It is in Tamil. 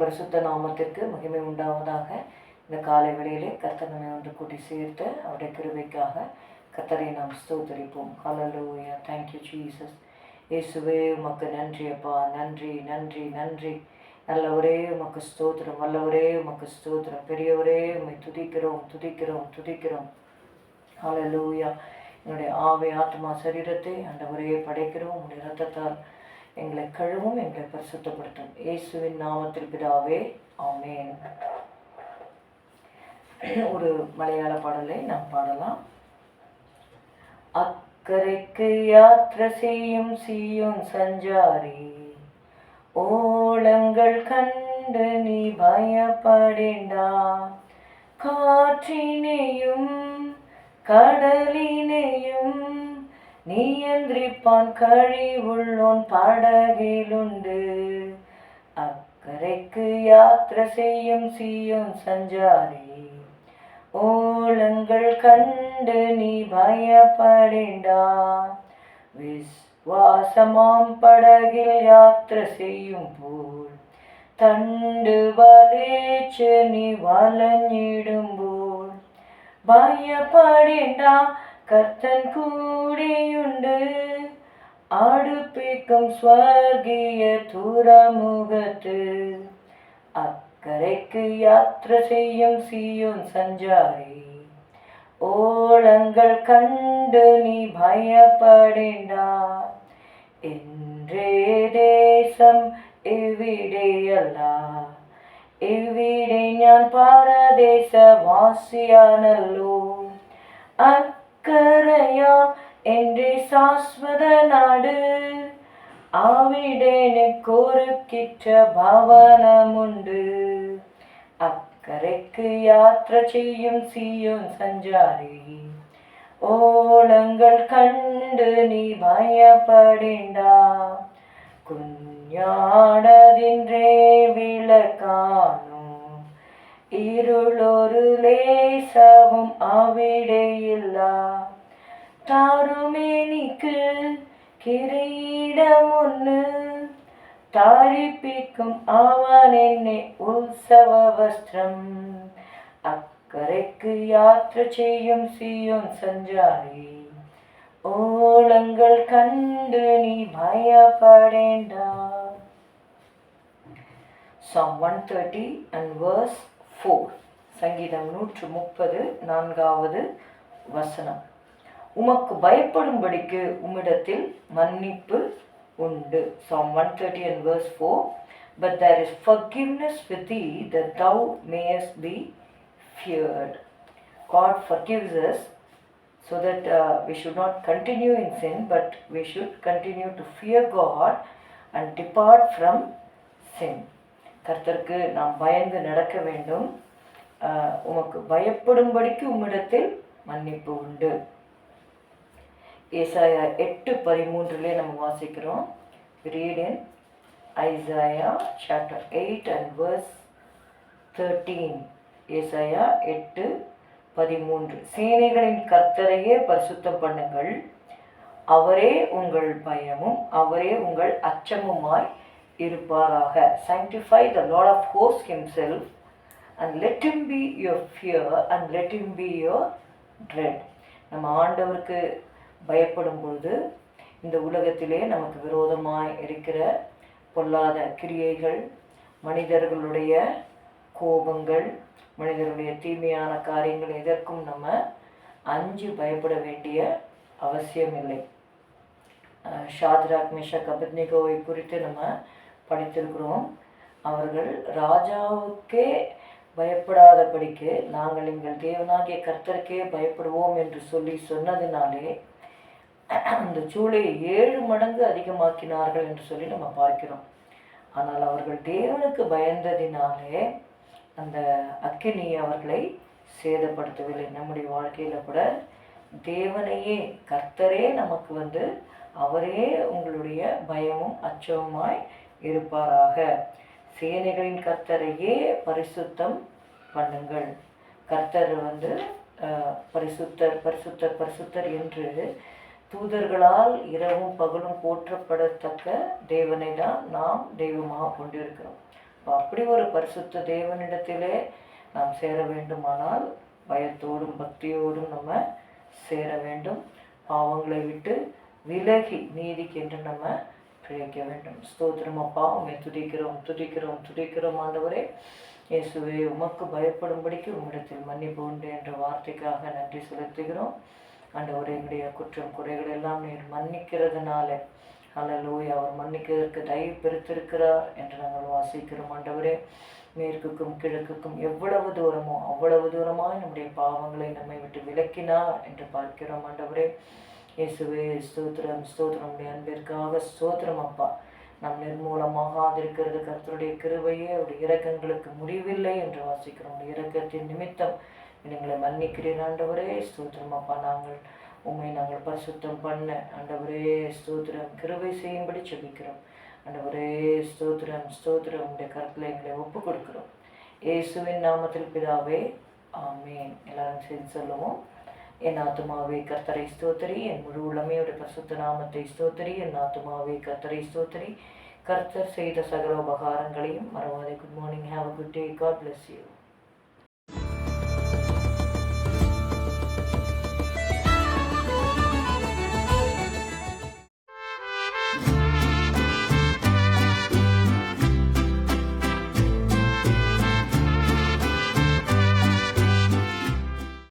பரிசுத்த நாமத்திற்கு மகிமை உண்டாவதாக. இந்த காலை வேளையிலே கர்த்தனை ஒன்று கூட்டி சேர்த்து அவருடைய கிருபைக்காக கர்த்தரை நாம் ஸ்தோத்தரிப்போம். ஹலலூயா தேங்க்யூ ஜீசஸ் இயேசுவே உமக்கு நன்றி அப்பா. நன்றி நன்றி நன்றி. நல்லவரே உமக்கு ஸ்தோத்திரம். நல்ல ஒரே உமக்கு ஸ்தோத்திரம். பெரியவரே உண்மை துதிக்கிறோம் துதிக்கிறோம் துதிக்கிறோம். ஹலலூயா என்னுடைய ஆவை ஆத்மா சரீரத்தை அந்த ஒரே படைக்கிறோம். உடைய ரத்தத்தால் எங்களை கழுவும் எங்களை பரிசுத்தப்படுத்தும். இயேசுவின் நாமத்தில் பிதாவே ஆமேன். ஒரு மலையாள பாடலை நாம் பாடலாம். அக்கறைக்கு யாத்திரை செய்யும் சீயும் சஞ்சாரி ஓலங்கள் கண்டு நீ பயப்படேண்டா. காற்றினையும் கடலின் நியந்திரிப்பான் கழிவுள்ளோன் படகிலுண்டு. அக்கறைக்கு யாத்திரை செய்யும் சீயும் சஞ்சாரி ஓலங்கள் கண்டு நீ பயப்படேண்டா விஸ்வாசமாம் படகில் யாத்திரை செய்யும் போல் தண்டு வலேச்சு நீ வலஞ்சிடும்போல் பயப்படேண்டா கர்த்தன் கூடியுண்டு அடுப்பிக்கும் ஸ்வர்கிய துறமுகத்து அக்கறைக்கு யாத்திரை செய்யும் சீயோன் சஞ்சாரி ஓலங்கள் கண்டு நீ பயப்படேண்டா என்றே தேசം എവിടെയല്ല എവിടെ ഞാൻ പരദേശവാസിയാണല്ലോ அக்கறையாம் என்றே சாஸ்வத நாடு. ஆவிடேனு கோருக்கிற்ற பவனமுண்டு. அக்கறைக்கு யாத்திரை செய்யும் சீயும் சஞ்சாரி. ஓலங்கள் கண்டு நீ பயப்படேண்டா. குஞ்ஞாடதின்றே விளக்கானும் இருளொரு லேசவும் அவிடையில்லா താറുമെനിക്ക് കിരീടമൊന്ന് താഴിപ്പിക്കും അവൻ എന്നെ ഉത്സവ വസ്ത്രം അക്കരയ്ക്ക് യാത്ര ചെയ്യും സിയോൻ സഞ്ചാരി ഓളങ്ങൾ കണ്ട് നീ ഭയപ്പെടേണ്ട Psalm 130 and verse 4 சங்கீதம் நூற்று முப்பது நான்காவது வசனம் உமக்கு பயப்படும்படிக்கு உம்மிடத்தில் மன்னிப்பு உண்டு psalm one thirty and verse four but there is forgiveness with thee the thou mayest be feared God forgives us so that uh, we not continue in sin but but we continue to fear God and depart from sin sin கர்த்தருக்கு நாம் பயந்து நடக்க வேண்டும் உமக்கு பயப்படும்படிக்கு உம்மிடத்தில் மன்னிப்பு உண்டு ஏசாயா எட்டு பதிமூன்றுலே நம்ம வாசிக்கிறோம். Read in Isaiah chapter eight and verse thirteen ஏசாயா எட்டு பதிமூன்று. சேனைகளின் கர்த்தரையே பரிசுத்தம் பண்ணுங்கள். அவரே உங்கள் பயமும் அவரே உங்கள் அச்சமுமாய் இருப்பாராக. Sanctify the Lord of hose self and let him be your fear and let him be your dread நம்ம ஆண்டவருக்கு பயப்படும் பொழுது இந்த உலகத்திலே நமக்கு விரோதமாக இருக்கிற பொல்லாத கிரியைகள் மனிதர்களுடைய கோபங்கள் மனிதர்களுடைய தீமையான காரியங்கள் எதற்கும் நம்ம அஞ்சு பயப்பட வேண்டிய அவசியமில்லை இல்லை. ஷாத்ராக் மிஷா கபத்னிகோவை குறித்து நம்ம படித்திருக்கிறோம். அவர்கள் ராஜாவுக்கே பயப்படாதபடிக்கு நாங்கள் எங்கள் தேவனாகிய கர்த்தருக்கே பயப்படுவோம் என்று சொல்லி சொன்னதினாலே அந்த சூளையை ஏழு மடங்கு அதிகமாக்கினார்கள் என்று சொல்லி நம்ம பார்க்கிறோம். ஆனால் அவர்கள் தேவனுக்கு பயந்ததினாலே அந்த அக்கினி அவர்களை சேதப்படுத்தவில்லை. நம்முடைய வாழ்க்கையில் கூட தேவனையே கர்த்தரே நமக்கு வந்து அவரே உங்களுடைய பயமும் அச்சமுமாய் இருப்பாராக. சேனைகளின் கர்த்தரையே பரிசுத்தம் பண்ணுங்கள். கர்த்தர் வந்து பரிசுத்தர் பரிசுத்தர் பரிசுத்தர் என்று தூதர்களால் இரவும் பகலும் போற்றப்படத்தக்க தேவனை தான் நாம் தெய்வமாக கொண்டிருக்கிறோம். அப்படி ஒரு பரிசுத்த தேவனிடத்திலே நாம் சேர வேண்டுமானால் பயத்தோடும் பக்தியோடும் நம்ம சேர வேண்டும். பாவங்களை விட்டு விலகி நீதிக்கென்று நம்ம பிழைக்க வேண்டும். ஸ்தோத்திரம் அப்பா உண்மை துதிக்கிறோம் துதிக்கிறோம் துதிக்கிறோம் ஆண்டவரே. இயேசுவே உமக்கு பயப்படும்படிக்கு உம்மிடத்தில் மன்னிப்பு உண்டு என்ற வார்த்தைக்காக நன்றி செலுத்துகிறோம். ஆண்டவர் என்னுடைய குற்றம் குறைகள் எல்லாம் நீர் மன்னிக்கிறதுனால. அல்லலோய் அவர் மன்னிக்கிறதற்கு தயவு பெருத்திருக்கிறார் என்று நாங்கள் வாசிக்கிறோம். ஆண்டவரே மேற்குக்கும் கிழக்குக்கும் எவ்வளவு தூரமோ அவ்வளவு தூரமாய் நம்முடைய பாவங்களை நம்மை விட்டு விலக்கினார் என்று பார்க்கிறோம். ஆண்டவரே இயேசுவே ஸ்தோத்திரம் ஸ்தோத்திரம். உடைய அன்பிற்காக ஸ்தோத்திரம் அப்பா. நம் நிர்மூலமாகாதிருக்கிறது கர்த்தருடைய கிருவையே அவருடைய இறக்கங்களுக்கு முடிவில்லை என்று வாசிக்கிறோம். உடைய இரக்கத்தின் நிமித்தம் எங்களை மன்னிக்கிறேன் ஆண்டவரே ஸ்தோத்திரம் அப்பா. நாங்கள் உண்மை நாங்கள் பரிசுத்தம் பண்ண. ஆண்டவரே ஸ்தோத்திரம். கிருவை செய்யும்படி செபிக்கிறோம் ஆண்டவரே ஸ்தோத்திரம் ஸ்தோத்திரம். உடைய கருத்தில் எங்களை ஒப்பு கொடுக்கிறோம். இயேசுவின் நாமத்தில் பிதாவே ஆமேன். எல்லாரும் சேர்ந்து சொல்லுவோம். என் ஆத்துமாவே கர்த்தரை ஸ்தோத்திரி. என் முழு உளமையோட பரிசுத்த நாமத்தை ஸ்தோத்திரி. என் ஆத்துமாவே கர்த்தரை ஸ்தோத்திரி. கர்த்தர் செய்த சகல உபகாரங்களையும் மறவாதே. Good morning have a good day God bless you